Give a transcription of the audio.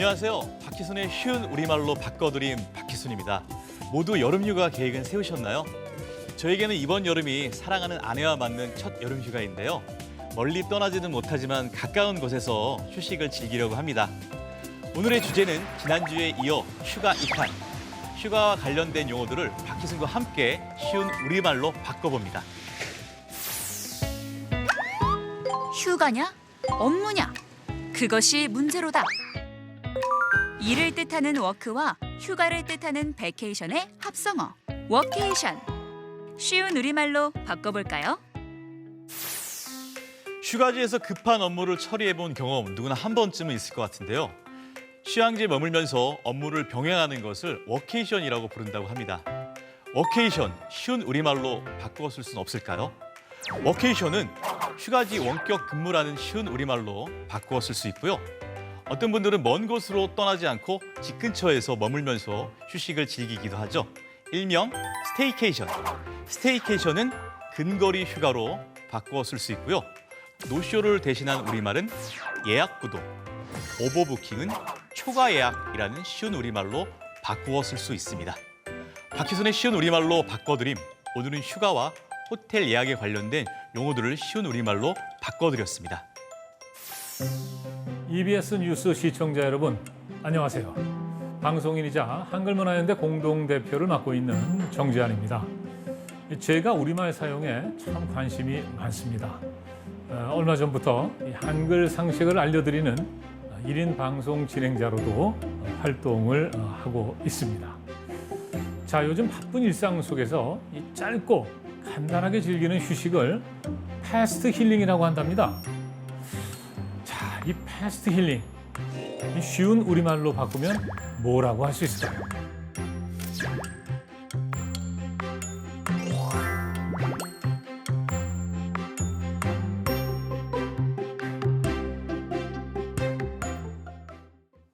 안녕하세요. 박희순의 쉬운 우리말로 바꿔드림 박희순입니다. 모두 여름 휴가 계획은 세우셨나요? 저에게는 이번 여름이 사랑하는 아내와 맞는 첫 여름 휴가인데요. 멀리 떠나지는 못하지만 가까운 곳에서 휴식을 즐기려고 합니다. 오늘의 주제는 지난주에 이어 휴가 2탄. 휴가와 관련된 용어들을 박희순과 함께 쉬운 우리말로 바꿔봅니다. 휴가냐? 업무냐? 그것이 문제로다. 일을 뜻하는 워크와 휴가를 뜻하는 베케이션의 합성어, 워케이션. 쉬운 우리말로 바꿔볼까요? 휴가지에서 급한 업무를 처리해 본 경험 누구나 한 번쯤은 있을 것 같은데요. 휴양지에 머물면서 업무를 병행하는 것을 워케이션이라고 부른다고 합니다. 워케이션, 쉬운 우리말로 바꾸어 쓸 수는 없을까요? 워케이션은 휴가지 원격 근무라는 쉬운 우리말로 바꾸어 쓸 수 있고요. 어떤 분들은 먼 곳으로 떠나지 않고 집 근처에서 머물면서 휴식을 즐기기도 하죠. 일명 스테이케이션. 스테이케이션은 근거리 휴가로 바꾸어 쓸수 있고요. 노쇼를 대신한 우리말은 예약 구독, 오버부킹은 초과 예약이라는 쉬운 우리말로 바꾸어 쓸 수 있습니다. 박희순의 쉬운 우리말로 바꿔드림. 오늘은 휴가와 호텔 예약에 관련된 용어들을 쉬운 우리말로 바꿔드렸습니다. EBS 뉴스 시청자 여러분, 안녕하세요. 방송인이자 한글문화연대 공동대표를 맡고 있는 정지환입니다. 제가 우리말 사용에 참 관심이 많습니다. 어, 얼마 전부터 이 한글 상식을 알려드리는 일인 방송 진행자로도 활동을 어, 하고 있습니다. 자, 요즘 바쁜 일상 속에서 이 짧고 간단하게 즐기는 휴식을 패스트 힐링이라고 한답니다. 자, 이 패스트 힐링. 이 쉬운 우리말로 바꾸면 뭐라고 할 수 있을까요?